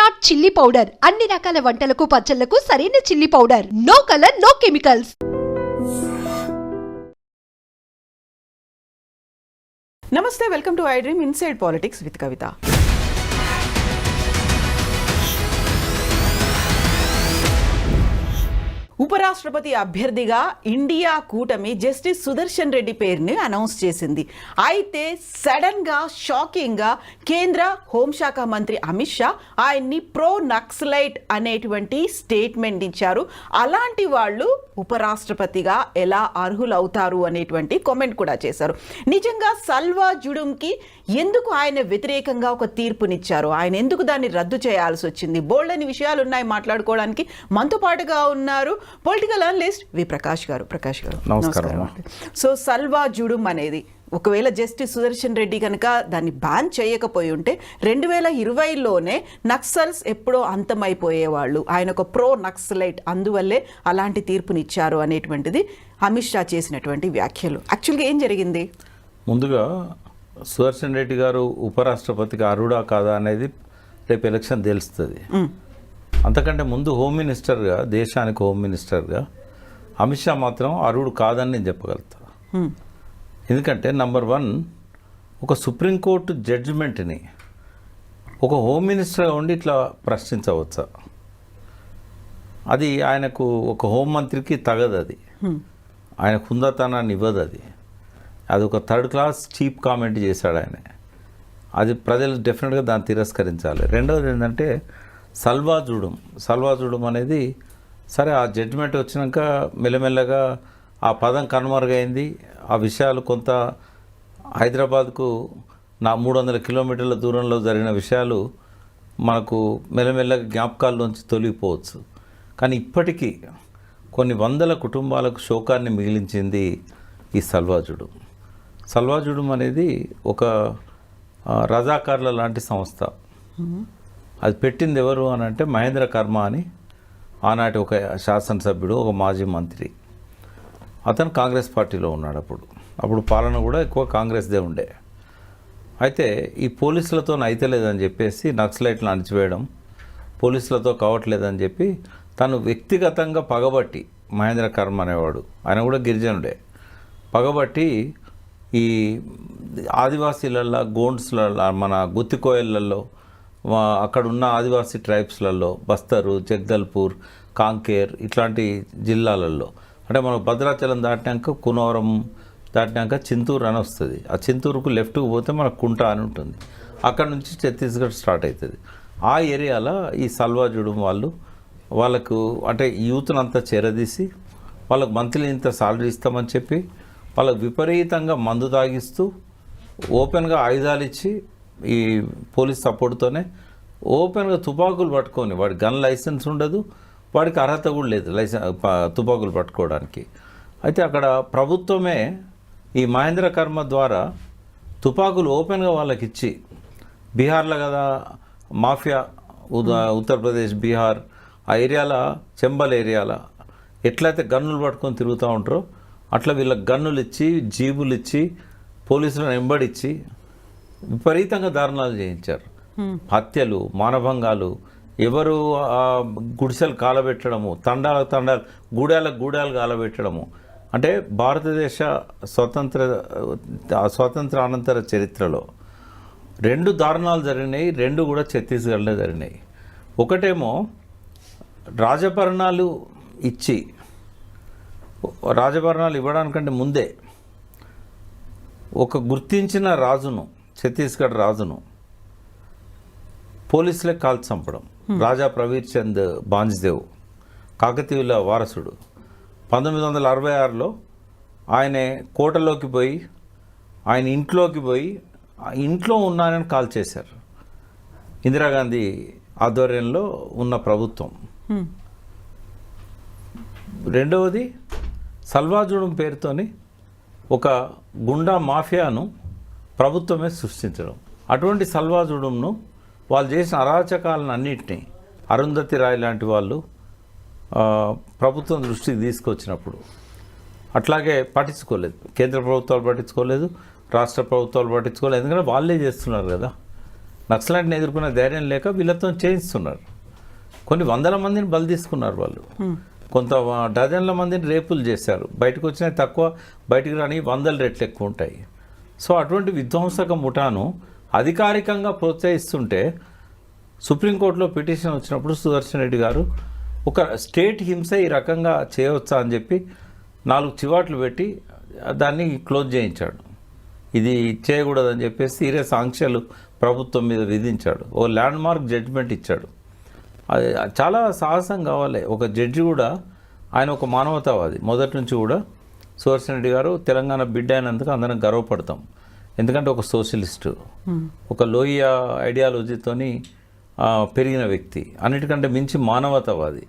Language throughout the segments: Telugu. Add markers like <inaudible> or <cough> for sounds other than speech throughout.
నాట్ చిల్లీ పౌడర్ అన్ని రకాల వంటలకు పచ్చళ్లకు సరైన chilli powder no colour no chemicals నమస్తే welcome to I dream inside politics with Kavitha ఉపరాష్ట్రపతి అభ్యర్థిగా ఇండియా కూటమి జస్టిస్ సుదర్శన్ రెడ్డి పేరుని అనౌన్స్ చేసింది అయితే సడన్గా షాకింగ్గా కేంద్ర హోంశాఖ మంత్రి అమిత్ షా ఆయన్ని ప్రో నక్సలైట్ అనేటువంటి స్టేట్మెంట్ ఇచ్చారు అలాంటి వాళ్ళు ఉపరాష్ట్రపతిగా ఎలా అర్హులవుతారు అనేటువంటి కామెంట్ కూడా చేశారు నిజంగా సల్వా జుడుంకి ఎందుకు ఆయన వ్యతిరేకంగా ఒక తీర్పునిచ్చారు ఆయన ఎందుకు దాన్ని రద్దు చేయాల్సి వచ్చింది బోల్డ్ అని విషయాలు ఉన్నాయి మాట్లాడుకోవడానికి మనతో పాటుగా ఉన్నారు పొలిటికల్ అనలిస్ట్ వి ప్రకాష్ గారు ప్రకాష్ గారు నమస్కారం సో సల్వా జుడుం అనేది ఒకవేళ జస్టిస్ సుదర్శన్ రెడ్డి కనుక దాన్ని బ్యాన్ చేయకపోయి ఉంటే రెండు వేల ఇరవైలోనే నక్సల్స్ ఎప్పుడో అంతమైపోయేవాళ్ళు ఆయన ఒక ప్రో నక్సలైట్ అందువల్లే అలాంటి తీర్పునిచ్చారు అనేటువంటిది అమిత్ షా చేసినటువంటి వ్యాఖ్యలు యాక్చువల్గా ఏం జరిగింది ముందుగా సుదర్శన్ రెడ్డి గారు ఉపరాష్ట్రపతికి అరుడా కాదా అనేది రేపు ఎలక్షన్ తెలుస్తుంది అంతకంటే ముందు హోమ్ మినిస్టర్గా దేశానికి హోమ్ మినిస్టర్గా అమిత్ షా మాత్రం అర్హుడు కాదని నేను చెప్పగలుగుతా hmm. ఎందుకంటే నంబర్ వన్ ఒక సుప్రీంకోర్టు జడ్జిమెంట్ని ఒక హోమ్ మినిస్టర్గా ఉండి ఇట్లా ప్రశ్నించవచ్చా అది ఆయనకు ఒక హోమ్ మంత్రికి తగదు అది hmm. ఆయన హుందాతనాన్ని ఇవ్వదు అది అది ఒక థర్డ్ క్లాస్ చీప్ కామెంట్ చేశాడు ఆయన అది ప్రజలు డెఫినెట్గా దాన్ని తిరస్కరించాలి రెండవది ఏంటంటే సల్వా చూడడం సల్వా చూడడం అనేది సరే ఆ జడ్జిమెంట్ వచ్చినాక మెల్లమెల్లగా ఆ పదం కనుమరుగైంది ఆ విషయాలు కొంత హైదరాబాద్కు నా మూడు వందల కిలోమీటర్ల దూరంలో జరిగిన విషయాలు మనకు మెల్లమెల్లగా జ్ఞాపకాల్లోంచి తొలగిపోవచ్చు కానీ ఇప్పటికీ కొన్ని వందల కుటుంబాలకు శోకాన్ని మిగిలించింది ఈ సల్వాజుడు సల్వాజుడు అనేది ఒక రజాకార్ల లాంటి సంస్థ అది పెట్టింది ఎవరు అని అంటే మహేంద్ర కర్మ అని ఆనాటి ఒక శాసనసభ్యుడు ఒక మాజీ మంత్రి అతను కాంగ్రెస్ పార్టీలో ఉన్నాడు అప్పుడు అప్పుడు పాలన కూడా ఎక్కువ కాంగ్రెస్దే ఉండే అయితే ఈ పోలీసులతో అయితలేదని చెప్పేసి నక్సలైట్లు అణిచివేయడం పోలీసులతో కావట్లేదని చెప్పి తను వ్యక్తిగతంగా పగబట్టి మహేంద్ర కర్మ అనేవాడు ఆయన కూడా గిరిజనుడే పగబట్టి ఈ ఆదివాసీలల్లో గోండ్స్లల్లో మన గుత్తికోయలలో అక్కడున్న ఆదివాసీ ట్రైబ్స్లలో బస్తరు జగ్దల్పూర్ కాంకేర్ ఇట్లాంటి జిల్లాలలో అంటే మనం భద్రాచలం దాటినాక కునవరం దాటినాక చింతూరు అని వస్తుంది ఆ చింతూరుకు లెఫ్ట్కు పోతే మనకు కుంట అని ఉంటుంది అక్కడ నుంచి ఛత్తీస్గఢ్ స్టార్ట్ అవుతుంది ఆ ఏరియాలో ఈ సల్వా చూడడం వాళ్ళు వాళ్ళకు అంటే యూత్ను అంతా చేరదీసి వాళ్ళకు మంత్లీ ఇంత సాలరీ ఇస్తామని చెప్పి వాళ్ళకు విపరీతంగా మందు తాగిస్తూ ఓపెన్గా ఆయుధాలు ఇచ్చి ఈ పోలీస్ సపోర్ట్తోనే ఓపెన్గా తుపాకులు పట్టుకొని వాడి గన్ లైసెన్స్ ఉండదు వాడికి అర్హత కూడా లేదు లైసెన్స్ తుపాకులు పట్టుకోవడానికి అయితే అక్కడ ప్రభుత్వమే ఈ మహేంద్ర కర్మ ద్వారా తుపాకులు ఓపెన్గా వాళ్ళకి ఇచ్చి బీహార్లో కదా మాఫియా ఉత్తరప్రదేశ్ బీహార్ ఆ ఏరియాల చెంబల్ ఏరియాల ఎట్లయితే గన్నులు పట్టుకొని తిరుగుతూ ఉంటారో అట్లా వీళ్ళకి గన్నులు ఇచ్చి జీబులు ఇచ్చి పోలీసులను వెంబడిచ్చి విపరీతంగా దారుణాలు చేయించారు హత్యలు మానభంగాలు ఎవరు గుడిసెలు కాలబెట్టడము తండాల తండాలు గూడాలకు గూడాలు కాలబెట్టడము అంటే భారతదేశ స్వతంత్ర స్వతంత్ర అనంతర చరిత్రలో రెండు దారుణాలు జరిగినాయి రెండు కూడా ఛత్తీస్గఢ్లో జరిగినాయి ఒకటేమో రాజభరణాలు ఇచ్చి రాజభరణాలు ఇవ్వడానికంటే ముందే ఒక గుర్తించిన రాజును ఛత్తీస్గఢ్ రాజును పోలీసులే కాల్చి చంపడం రాజా ప్రవీర్ చంద్ బాంజ్దేవ్ కాకతీయుల వారసుడు పంతొమ్మిది వందల అరవై ఆరులో ఆయన కోటలోకి పోయి ఆయన ఇంట్లోకి పోయి ఇంట్లో ఉన్నానని కాల్ చేశారు ఇందిరాగాంధీ ఆధ్వర్యంలో ఉన్న ప్రభుత్వం రెండవది సల్వాజుడు పేరుతోని ఒక గుండా మాఫియాను ప్రభుత్వమే సృష్టించడం అటువంటి సల్వాజుడంను వాళ్ళు చేసిన అరాచకాలను అన్నింటినీ అరుంధతి రాయ్ లాంటి వాళ్ళు ప్రభుత్వం దృష్టికి తీసుకొచ్చినప్పుడు అట్లాగే పట్టించుకోలేదు కేంద్ర ప్రభుత్వాలు పట్టించుకోలేదు రాష్ట్ర ప్రభుత్వాలు పట్టించుకోలేదు ఎందుకంటే వాళ్ళే చేస్తున్నారు కదా నక్సలాంటిని ఎదుర్కొనే ధైర్యం లేక వీళ్ళతో చేయిస్తున్నారు కొన్ని వందల మందిని బలి తీసుకున్నారు వాళ్ళు కొంత డజన్ల మందిని రేపులు చేశారు బయటకు వచ్చినా తక్కువ బయటకు రాని వందల రెట్లు ఎక్కువ ఉంటాయి సో అటువంటి విధ్వంసక ముఠాను అధికారికంగా ప్రోత్సహిస్తుంటే సుప్రీంకోర్టులో పిటిషన్ వచ్చినప్పుడు సుదర్శన్ రెడ్డి గారు ఒక స్టేట్ హింస ఈ రకంగా చేయవచ్చా అని చెప్పి నాలుగు చివాట్లు పెట్టి దాన్ని క్లోజ్ చేయించాడు ఇది చేయకూడదని చెప్పేసి సీరియస్ సాంక్షలు ప్రభుత్వం మీద విధించాడు ఓ ల్యాండ్ మార్క్ జడ్జిమెంట్ ఇచ్చాడు అది చాలా సాహసం కావాలి ఒక జడ్జి కూడా ఆయన ఒక మానవతావాది మొదటి నుంచి కూడా సుదర్శన్ రెడ్డి గారు తెలంగాణ బిడ్డ అయినందుకు అందరం గర్వపడతాం ఎందుకంటే ఒక సోషలిస్టు ఒక లోయ ఐడియాలజీతోని పెరిగిన వ్యక్తి అన్నిటికంటే మించి మానవతావాది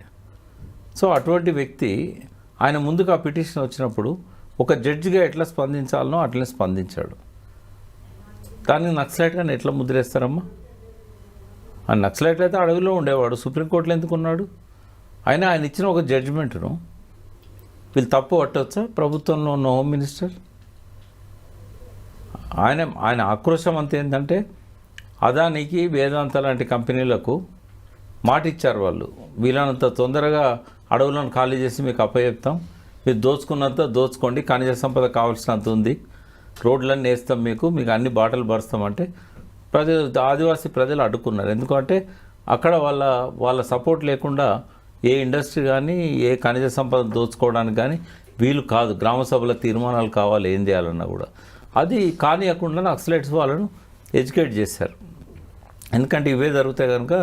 సో అటువంటి వ్యక్తి ఆయన ముందుకు ఆ పిటిషన్ వచ్చినప్పుడు ఒక జడ్జిగా ఎట్లా స్పందించాలనో అట్లనే స్పందించాడు దాన్ని నక్సలైట్గా ఎట్లా ముద్రేస్తారమ్మా ఆ నక్సలైట్లు అయితే అడవిలో ఉండేవాడు సుప్రీంకోర్టులో ఎందుకున్నాడు అయినా ఆయన ఇచ్చిన ఒక జడ్జిమెంట్ను వీళ్ళు తప్పు పట్టవచ్చా ప్రభుత్వంలో ఉన్న హోమ్ మినిస్టర్ ఆయన ఆయన ఆక్రోశం అంత ఏంటంటే అదానికి వేదాంత లాంటి కంపెనీలకు మాట ఇచ్చారు వాళ్ళు వీళ్ళనంత తొందరగా అడవులను ఖాళీ చేసి మీకు అప్పచెప్తాం మీరు దోచుకున్నంత దోచుకోండి ఖనిజ సంపద కావాల్సినంత ఉంది రోడ్లన్నీ వేస్తాం మీకు మీకు అన్ని బాటలు పరుస్తామంటే ప్రజలు ఆదివాసీ ప్రజలు అడ్డుకున్నారు ఎందుకంటే అక్కడ వాళ్ళ వాళ్ళ సపోర్ట్ లేకుండా ఏ ఇండస్ట్రీ కానీ ఏ ఖనిజ సంపద దోచుకోవడానికి కానీ వీలు కాదు గ్రామ సభల తీర్మానాలు కావాలి ఏం చేయాలన్నా కూడా అది కానియకుండా నక్సలైట్స్ వాళ్ళను ఎడ్యుకేట్ చేశారు ఎందుకంటే ఇవే జరిగితే కనుక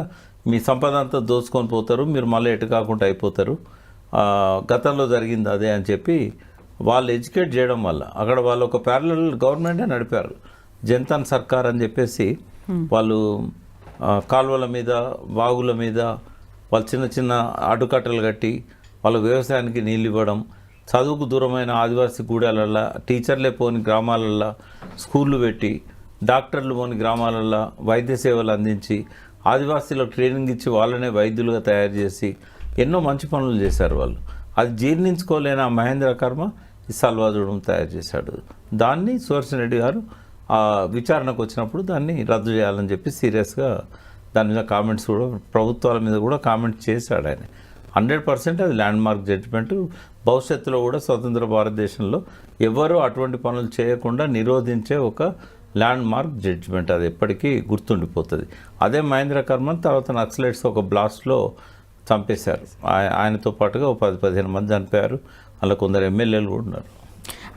మీ సంపద అంతా దోచుకొని పోతారు మీరు మళ్ళీ ఎటు కాకుండా అయిపోతారు గతంలో జరిగింది అదే అని చెప్పి వాళ్ళు ఎడ్యుకేట్ చేయడం వల్ల అక్కడ వాళ్ళు ఒక ప్యారల గవర్నమెంటే నడిపారు జనతన్ సర్కార్ అని చెప్పేసి వాళ్ళు కాలువల మీద వాగుల మీద వాళ్ళు చిన్న చిన్న అడుకట్టలు కట్టి వాళ్ళ వ్యవసాయానికి నీళ్ళు ఇవ్వడం చదువుకు దూరమైన ఆదివాసీ గూడాలల్లో టీచర్లే పోని గ్రామాలల్లో స్కూళ్ళు పెట్టి డాక్టర్లు పోని గ్రామాలల్లో వైద్య సేవలు అందించి ఆదివాసీలకు ట్రైనింగ్ ఇచ్చి వాళ్ళనే వైద్యులుగా తయారు చేసి ఎన్నో మంచి పనులు చేశారు వాళ్ళు అది జీర్ణించుకోలేని ఆ మహేంద్ర కర్మ ఈ తయారు చేశాడు దాన్ని సువర్శన్ రెడ్డి గారు విచారణకు వచ్చినప్పుడు దాన్ని రద్దు చేయాలని చెప్పి సీరియస్గా దాని మీద కామెంట్స్ కూడా ప్రభుత్వాల మీద కూడా కామెంట్ చేశాడు ఆయన హండ్రెడ్ పర్సెంట్ అది ల్యాండ్ మార్క్ జడ్జిమెంట్ భవిష్యత్తులో కూడా స్వతంత్ర భారతదేశంలో ఎవరు అటువంటి పనులు చేయకుండా నిరోధించే ఒక ల్యాండ్ మార్క్ జడ్జిమెంట్ అది ఎప్పటికీ గుర్తుండిపోతుంది అదే మహేంద్ర కర్మన్ తర్వాత నక్సలైట్స్ ఒక బ్లాస్ట్లో చంపేశారు ఆయనతో పాటుగా ఒక పది పదిహేను మంది చనిపోయారు అలా కొందరు ఎమ్మెల్యేలు కూడా ఉన్నారు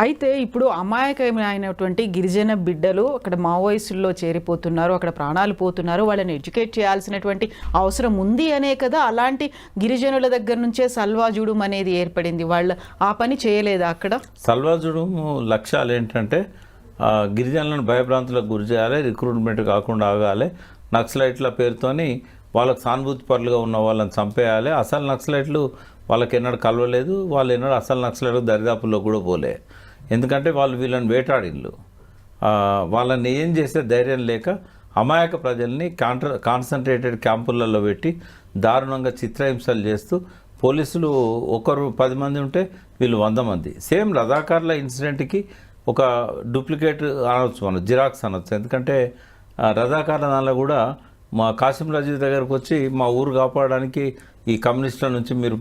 అయితే ఇప్పుడు అమాయకమైనటువంటి గిరిజన బిడ్డలు అక్కడ మావోయిస్టుల్లో చేరిపోతున్నారు అక్కడ ప్రాణాలు పోతున్నారు వాళ్ళని ఎడ్యుకేట్ చేయాల్సినటువంటి అవసరం ఉంది అనే కదా అలాంటి గిరిజనుల దగ్గర నుంచే సల్వాజుడు అనేది ఏర్పడింది వాళ్ళు ఆ పని చేయలేదా అక్కడ సల్వాజుడు లక్ష్యాలు ఏంటంటే గిరిజనులను భయభ్రాంతులకు గురి చేయాలి రిక్రూట్మెంట్ కాకుండా ఆగాలి నక్సలైట్ల పేరుతోని వాళ్ళకు సానుభూతి పరులుగా ఉన్న వాళ్ళని చంపేయాలి అసలు నక్సలైట్లు వాళ్ళకి ఎన్నడూ కలవలేదు వాళ్ళు ఎన్నడూ అసలు నక్సలైట్లు దరిదాపుల్లో కూడా పోలే ఎందుకంటే వాళ్ళు వీళ్ళని వేటాడిల్లు వాళ్ళని ఏం చేసే ధైర్యం లేక అమాయక ప్రజల్ని కాంట్ర కాన్సన్ట్రేటెడ్ క్యాంపులలో పెట్టి దారుణంగా చిత్రహింసలు చేస్తూ పోలీసులు ఒకరు పది మంది ఉంటే వీళ్ళు వంద మంది సేమ్ రథాకారుల ఇన్సిడెంట్కి ఒక డూప్లికేట్ అనవచ్చు మనం జిరాక్స్ అనవచ్చు ఎందుకంటే రథాకారుల దానిలో కూడా మా కాసిం రాజీవ్ దగ్గరకు వచ్చి మా ఊరు కాపాడడానికి ఈ కమ్యూనిస్టుల నుంచి మీరు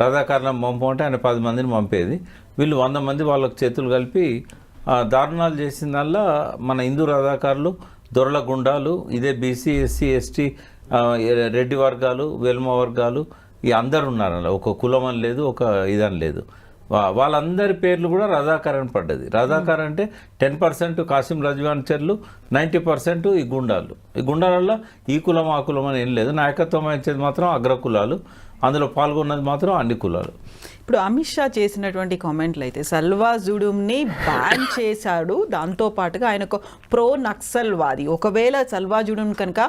పంపు పంపమంటే ఆయన పది మందిని పంపేది వీళ్ళు వంద మంది వాళ్ళకు చేతులు కలిపి దారుణాలు చేసిన చేసిందల్లా మన హిందూ రాధాకారులు దొరల గుండాలు ఇదే బీసీ ఎస్సీ ఎస్టీ రెడ్డి వర్గాలు వెల్మ వర్గాలు ఈ అందరు ఉన్నారు ఒక కులం అని లేదు ఒక ఇదని లేదు వాళ్ళందరి పేర్లు కూడా రజాకర్ అని పడ్డది రజాకర్ అంటే టెన్ పర్సెంట్ కాసిం రజవాన్చర్లు నైంటీ పర్సెంట్ ఈ గుండాలు ఈ గుండాలలో ఈ కులం ఆ కులం అని ఏం లేదు నాయకత్వం ఇచ్చేది మాత్రం అగ్రకులాలు అందులో పాల్గొన్నది మాత్రం అన్ని కులాలు ఇప్పుడు అమిత్ షా చేసినటువంటి కామెంట్లు అయితే సల్వా జుడుమ్ని బ్యాన్ <laughs> చేశాడు దాంతోపాటుగా ఆయన ఒక ప్రో నక్సల్వాది ఒకవేళ సల్వా జుడుమ్ కనుక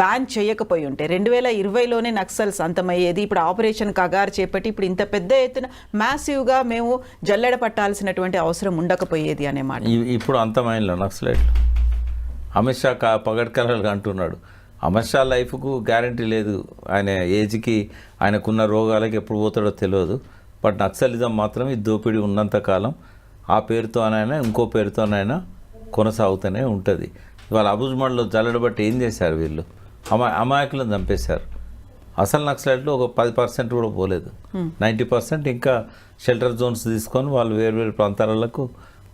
బ్యాన్ చేయకపోయి ఉంటే రెండు వేల ఇరవైలోనే నక్సల్స్ అంతమయ్యేది ఇప్పుడు ఆపరేషన్ కగారు చేపట్టి ఇప్పుడు ఇంత పెద్ద ఎత్తున మ్యాసివ్గా మేము జల్లెడ పట్టాల్సినటువంటి అవసరం ఉండకపోయేది అనే మాట ఇప్పుడు అంతమైన నక్సలైట్లు అమిత్ షా పగడ్కరాలుగా అంటున్నాడు అమర్షా షా లైఫ్కు గ్యారంటీ లేదు ఆయన ఏజ్కి ఆయనకున్న రోగాలకి ఎప్పుడు పోతాడో తెలియదు బట్ నక్సలిజం మాత్రం ఈ దోపిడీ ఉన్నంతకాలం ఆ పేరుతోనైనా ఇంకో పేరుతోనైనా కొనసాగుతూనే ఉంటుంది ఇవాళ అబుజ్మండ్లో జల్లడబట్టి ఏం చేశారు వీళ్ళు అమా అమాయకులను చంపేశారు అసలు నక్సలైట్లు ఒక పది పర్సెంట్ కూడా పోలేదు నైంటీ పర్సెంట్ ఇంకా షెల్టర్ జోన్స్ తీసుకొని వాళ్ళు వేరు ప్రాంతాలకు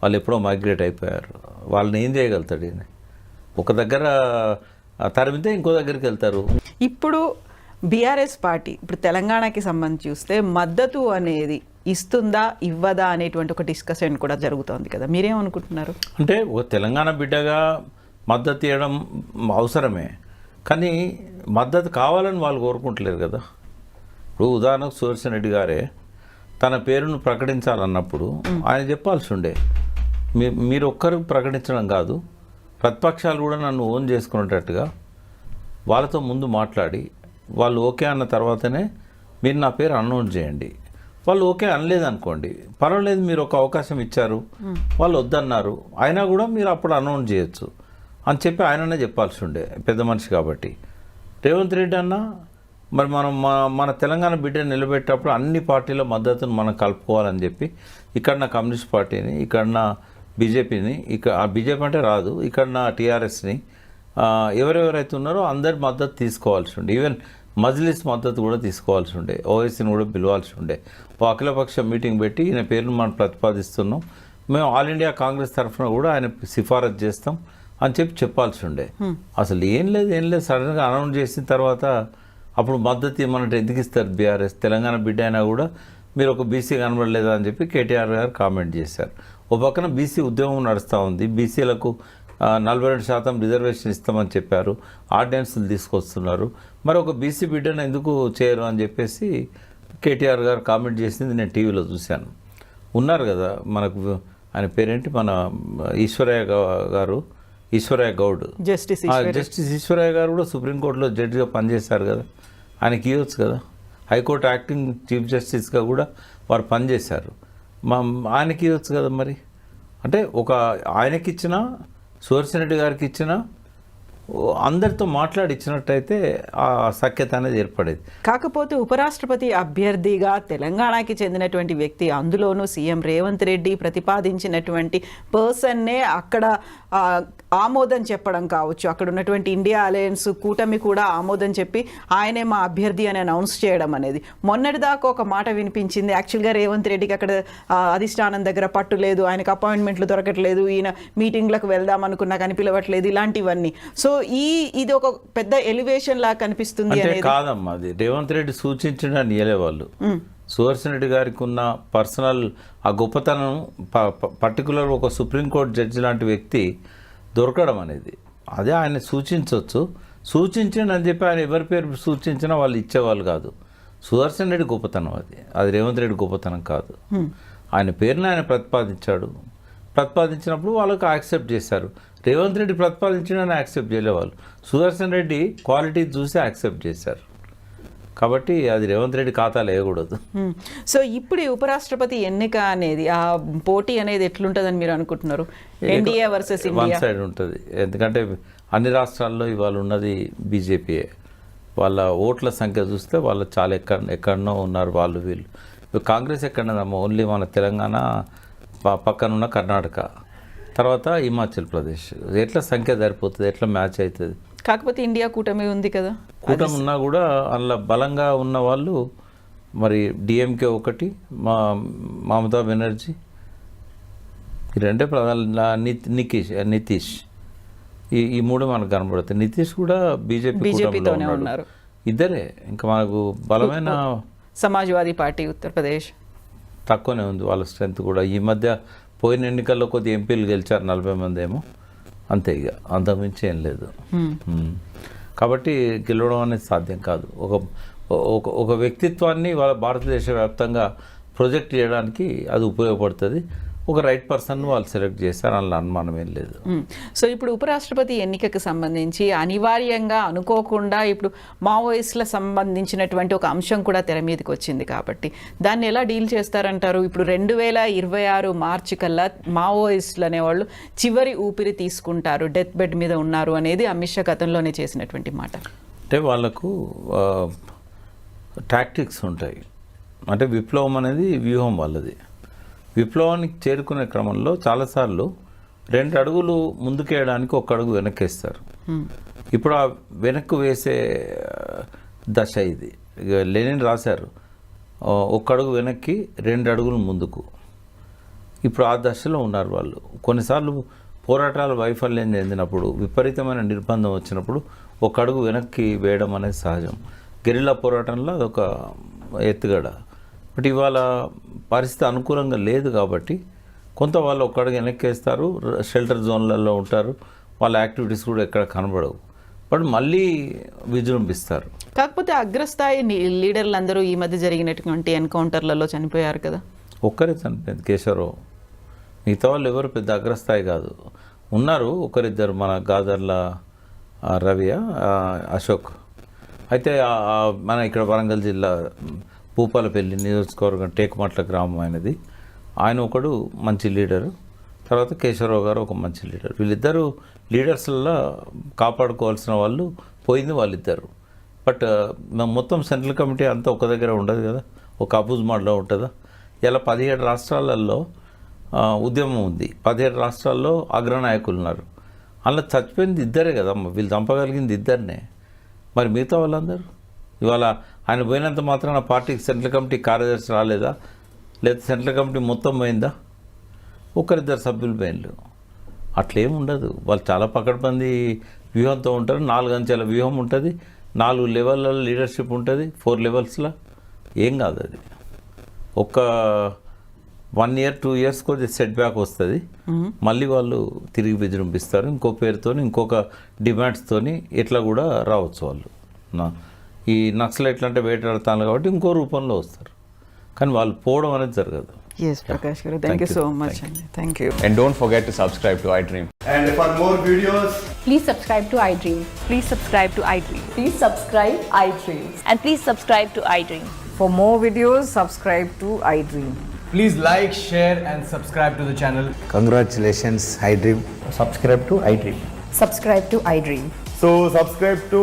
వాళ్ళు ఎప్పుడో మైగ్రేట్ అయిపోయారు వాళ్ళని ఏం చేయగలుగుతాడు ఈయన ఒక దగ్గర తరిమితే ఇంకో దగ్గరికి వెళ్తారు ఇప్పుడు బీఆర్ఎస్ పార్టీ ఇప్పుడు తెలంగాణకి సంబంధించి చూస్తే మద్దతు అనేది ఇస్తుందా ఇవ్వదా అనేటువంటి ఒక డిస్కషన్ కూడా జరుగుతోంది కదా మీరేమనుకుంటున్నారు అంటే ఒక తెలంగాణ బిడ్డగా మద్దతు ఇవ్వడం అవసరమే కానీ మద్దతు కావాలని వాళ్ళు కోరుకుంటలేరు కదా ఇప్పుడు ఉదాహరణకు సుదర్శన్ రెడ్డి గారే తన పేరును ప్రకటించాలన్నప్పుడు ఆయన చెప్పాల్సి ఉండే మీరు ఒక్కరు ప్రకటించడం కాదు ప్రతిపక్షాలు కూడా నన్ను ఓన్ చేసుకునేటట్టుగా వాళ్ళతో ముందు మాట్లాడి వాళ్ళు ఓకే అన్న తర్వాతనే మీరు నా పేరు అనౌన్స్ చేయండి వాళ్ళు ఓకే అనలేదు అనుకోండి పర్వాలేదు మీరు ఒక అవకాశం ఇచ్చారు వాళ్ళు వద్దన్నారు అయినా కూడా మీరు అప్పుడు అనౌన్స్ చేయొచ్చు అని చెప్పి ఆయననే చెప్పాల్సి ఉండే పెద్ద మనిషి కాబట్టి రేవంత్ రెడ్డి అన్న మరి మనం మన తెలంగాణ బిడ్డను నిలబెట్టేటప్పుడు అన్ని పార్టీల మద్దతును మనం కలుపుకోవాలని చెప్పి ఇక్కడ నా కమ్యూనిస్ట్ పార్టీని ఇక్కడ నా బీజేపీని ఇక ఆ బీజేపీ అంటే రాదు ఇక్కడ నా టీఆర్ఎస్ని ఎవరెవరైతే ఉన్నారో అందరి మద్దతు తీసుకోవాల్సి ఉండే ఈవెన్ మజ్లిస్ మద్దతు కూడా తీసుకోవాల్సి ఉండే ఓవైసీని కూడా పిలవాల్సి ఉండే అఖిలపక్ష మీటింగ్ పెట్టి ఈయన పేరును మనం ప్రతిపాదిస్తున్నాం మేము ఆల్ ఇండియా కాంగ్రెస్ తరఫున కూడా ఆయన సిఫారసు చేస్తాం అని చెప్పి చెప్పాల్సి ఉండే అసలు ఏం లేదు ఏం లేదు సడన్గా అనౌన్స్ చేసిన తర్వాత అప్పుడు మద్దతు ఇవ్వమంటే ఎందుకు ఇస్తారు బీఆర్ఎస్ తెలంగాణ బిడ్డ అయినా కూడా మీరు ఒక బీసీ కనబడలేదా అని చెప్పి కేటీఆర్ గారు కామెంట్ చేశారు ఓ పక్కన బీసీ ఉద్యమం నడుస్తూ ఉంది బీసీలకు నలభై రెండు శాతం రిజర్వేషన్ ఇస్తామని చెప్పారు ఆర్డినెన్స్లు తీసుకొస్తున్నారు మరి ఒక బీసీ బిడ్డను ఎందుకు చేయరు అని చెప్పేసి కేటీఆర్ గారు కామెంట్ చేసింది నేను టీవీలో చూశాను ఉన్నారు కదా మనకు ఆయన పేరేంటి మన ఈశ్వరయ్య గారు ఈశ్వరయ్య గౌడ్ జస్టిస్ జస్టిస్ ఈశ్వరయ్య గారు కూడా సుప్రీంకోర్టులో జడ్జిగా పనిచేశారు కదా ఆయనకి ఇవ్వచ్చు కదా హైకోర్టు యాక్టింగ్ చీఫ్ జస్టిస్గా కూడా వారు పనిచేశారు మా ఆయనకి ఇవ్వచ్చు కదా మరి అంటే ఒక ఆయనకి ఇచ్చిన రెడ్డి గారికి ఇచ్చిన అందరితో మాట్లాడిచ్చినట్టయితే ఆ సఖ్యత అనేది ఏర్పడేది కాకపోతే ఉపరాష్ట్రపతి అభ్యర్థిగా తెలంగాణకి చెందినటువంటి వ్యక్తి అందులోనూ సీఎం రేవంత్ రెడ్డి ప్రతిపాదించినటువంటి పర్సన్నే అక్కడ ఆమోదం చెప్పడం కావచ్చు అక్కడ ఉన్నటువంటి ఇండియా అలయన్స్ కూటమి కూడా ఆమోదం చెప్పి ఆయనే మా అభ్యర్థి అని అనౌన్స్ చేయడం అనేది మొన్నటిదాకా ఒక మాట వినిపించింది యాక్చువల్గా రేవంత్ రెడ్డికి అక్కడ అధిష్టానం దగ్గర పట్టు లేదు ఆయనకు అపాయింట్మెంట్లు దొరకట్లేదు ఈయన మీటింగ్లకు వెళ్దాం అనుకున్నా కానీ పిలవట్లేదు ఇలాంటివన్నీ సో సో ఈ ఇది ఒక పెద్ద ఎలివేషన్ లా కనిపిస్తుంది అంటే కాదమ్మా అది రేవంత్ రెడ్డి సూచించిన వాళ్ళు సుదర్శన్ రెడ్డి గారికి ఉన్న పర్సనల్ ఆ గొప్పతనం పర్టికులర్ ఒక సుప్రీంకోర్టు జడ్జి లాంటి వ్యక్తి దొరకడం అనేది అదే ఆయన సూచించవచ్చు సూచించండి అని చెప్పి ఆయన ఎవరి పేరు సూచించినా వాళ్ళు ఇచ్చేవాళ్ళు కాదు సుదర్శన్ రెడ్డి గొప్పతనం అది అది రేవంత్ రెడ్డి గొప్పతనం కాదు ఆయన పేరుని ఆయన ప్రతిపాదించాడు ప్రతిపాదించినప్పుడు వాళ్ళకి యాక్సెప్ట్ చేశారు రేవంత్ రెడ్డి ప్రతిపాదించినని యాక్సెప్ట్ చేయలేవాళ్ళు సుదర్శన్ రెడ్డి క్వాలిటీ చూసి యాక్సెప్ట్ చేశారు కాబట్టి అది రేవంత్ రెడ్డి ఖాతాలు వేయకూడదు సో ఇప్పుడు ఉపరాష్ట్రపతి ఎన్నిక అనేది ఆ పోటీ అనేది ఎట్లుంటుందని మీరు అనుకుంటున్నారు ఎన్డీఏ వర్సెస్ వన్ సైడ్ ఉంటుంది ఎందుకంటే అన్ని రాష్ట్రాల్లో ఇవాళ ఉన్నది బీజేపీయే వాళ్ళ ఓట్ల సంఖ్య చూస్తే వాళ్ళు చాలా ఎక్కడ ఎక్కడనో ఉన్నారు వాళ్ళు వీళ్ళు కాంగ్రెస్ ఎక్కడ ఓన్లీ మన తెలంగాణ పక్కనున్న కర్ణాటక తర్వాత హిమాచల్ ప్రదేశ్ ఎట్లా సంఖ్య సరిపోతుంది ఎట్లా మ్యాచ్ అవుతుంది కాకపోతే ఇండియా కూటమి ఉంది కదా కూటమి ఉన్నా కూడా అందులో బలంగా ఉన్న వాళ్ళు మరి డిఎంకే ఒకటి మా మమతా బెనర్జీ ఈ రెండే ప్రధాన నితీష్ నితీష్ ఈ ఈ మూడు మనకు కనబడుతుంది నితీష్ కూడా బీజేపీ ఉన్నారు ఇద్దరే ఇంకా మనకు బలమైన సమాజ్వాదీ పార్టీ ఉత్తరప్రదేశ్ తక్కువనే ఉంది వాళ్ళ స్ట్రెంత్ కూడా ఈ మధ్య పోయిన ఎన్నికల్లో కొద్ది ఎంపీలు గెలిచారు నలభై మంది ఏమో అంతే ఇక అంతకుమించి ఏం లేదు కాబట్టి గెలవడం అనేది సాధ్యం కాదు ఒక ఒక ఒక వ్యక్తిత్వాన్ని వాళ్ళ భారతదేశ వ్యాప్తంగా ప్రొజెక్ట్ చేయడానికి అది ఉపయోగపడుతుంది ఒక రైట్ పర్సన్ వాళ్ళు సెలెక్ట్ చేస్తారు అందులో అనుమానం ఏం లేదు సో ఇప్పుడు ఉపరాష్ట్రపతి ఎన్నికకు సంబంధించి అనివార్యంగా అనుకోకుండా ఇప్పుడు మావోయిస్ట్ల సంబంధించినటువంటి ఒక అంశం కూడా తెర మీదకి వచ్చింది కాబట్టి దాన్ని ఎలా డీల్ చేస్తారంటారు ఇప్పుడు రెండు వేల ఇరవై ఆరు మార్చి కల్లా మావోయిస్టులు అనేవాళ్ళు చివరి ఊపిరి తీసుకుంటారు డెత్ బెడ్ మీద ఉన్నారు అనేది అమిత్ షా గతంలోనే చేసినటువంటి మాట అంటే వాళ్ళకు టాక్టిక్స్ ఉంటాయి అంటే విప్లవం అనేది వ్యూహం వాళ్ళది విప్లవానికి చేరుకునే క్రమంలో చాలాసార్లు రెండు అడుగులు ముందుకేయడానికి ఒక అడుగు వెనక్కేస్తారు ఇప్పుడు ఆ వెనక్కు వేసే దశ ఇది లెనిన్ రాశారు ఒక అడుగు వెనక్కి రెండు అడుగులు ముందుకు ఇప్పుడు ఆ దశలో ఉన్నారు వాళ్ళు కొన్నిసార్లు పోరాటాలు వైఫల్యం చెందినప్పుడు విపరీతమైన నిర్బంధం వచ్చినప్పుడు ఒక అడుగు వెనక్కి వేయడం అనేది సహజం గెరిల్లా పోరాటంలో అదొక ఎత్తుగడ బట్ ఇవాళ పరిస్థితి అనుకూలంగా లేదు కాబట్టి కొంత వాళ్ళు ఒక్కడికి వెనక్కేస్తారు షెల్టర్ జోన్లలో ఉంటారు వాళ్ళ యాక్టివిటీస్ కూడా ఎక్కడ కనబడవు బట్ మళ్ళీ విజృంభిస్తారు కాకపోతే అగ్రస్థాయి లీడర్లు అందరూ ఈ మధ్య జరిగినటువంటి ఎన్కౌంటర్లలో చనిపోయారు కదా ఒక్కరే చనిపోయింది కేశవరావు మిగతా వాళ్ళు ఎవరు పెద్ద అగ్రస్థాయి కాదు ఉన్నారు ఒకరిద్దరు మన గాదర్ల రవియ అశోక్ అయితే మన ఇక్కడ వరంగల్ జిల్లా భూపాలపల్లి నియోజకవర్గం టేకుమట్ల గ్రామం అయినది ఆయన ఒకడు మంచి లీడరు తర్వాత కేశవరావు గారు ఒక మంచి లీడర్ వీళ్ళిద్దరూ లీడర్స్లలో కాపాడుకోవాల్సిన వాళ్ళు పోయింది వాళ్ళిద్దరు బట్ మొత్తం సెంట్రల్ కమిటీ అంతా ఒక దగ్గర ఉండదు కదా ఒక అబూజ్ మాడలో ఉంటుందా ఇలా పదిహేడు రాష్ట్రాలలో ఉద్యమం ఉంది పదిహేడు రాష్ట్రాల్లో అగ్రనాయకులు ఉన్నారు అందులో చచ్చిపోయింది ఇద్దరే కదా వీళ్ళు చంపగలిగింది ఇద్దరినే మరి మిగతా వాళ్ళందరూ ఇవాళ ఆయన పోయినంత మాత్రాన పార్టీకి సెంట్రల్ కమిటీ కార్యదర్శి రాలేదా లేదా సెంట్రల్ కమిటీ మొత్తం పోయిందా ఒకరిద్దరు సభ్యులు పోయినలు అట్లేం ఉండదు వాళ్ళు చాలా పక్కడబంది వ్యూహంతో ఉంటారు నాలుగు అంచెల వ్యూహం ఉంటుంది నాలుగు లెవెల్లో లీడర్షిప్ ఉంటుంది ఫోర్ లెవెల్స్లో ఏం కాదు అది ఒక వన్ ఇయర్ టూ ఇయర్స్ కొద్ది సెట్ బ్యాక్ వస్తుంది మళ్ళీ వాళ్ళు తిరిగి విజృంభిస్తారు ఇంకో పేరుతో ఇంకొక డిమాండ్స్తోని ఇట్లా కూడా రావచ్చు వాళ్ళు నా ఈ నక్సలైట్లు అంటే వేటాడుతాను కాబట్టి ఇంకో రూపంలో వస్తారు కానీ వాళ్ళు పోవడం అనేది జరగదు Yes, Prakash Guru. Thank, Thank you you so much. Thank you. Thank you. And don't forget to subscribe to iDream. And for more videos, Please subscribe to iDream. Please subscribe to iDream. Please subscribe iDreams. And please subscribe to iDream. For more videos, subscribe to iDream. please like, share, and subscribe to the channel. congratulations, iDream. Subscribe to iDream. Subscribe to iDream. So subscribe to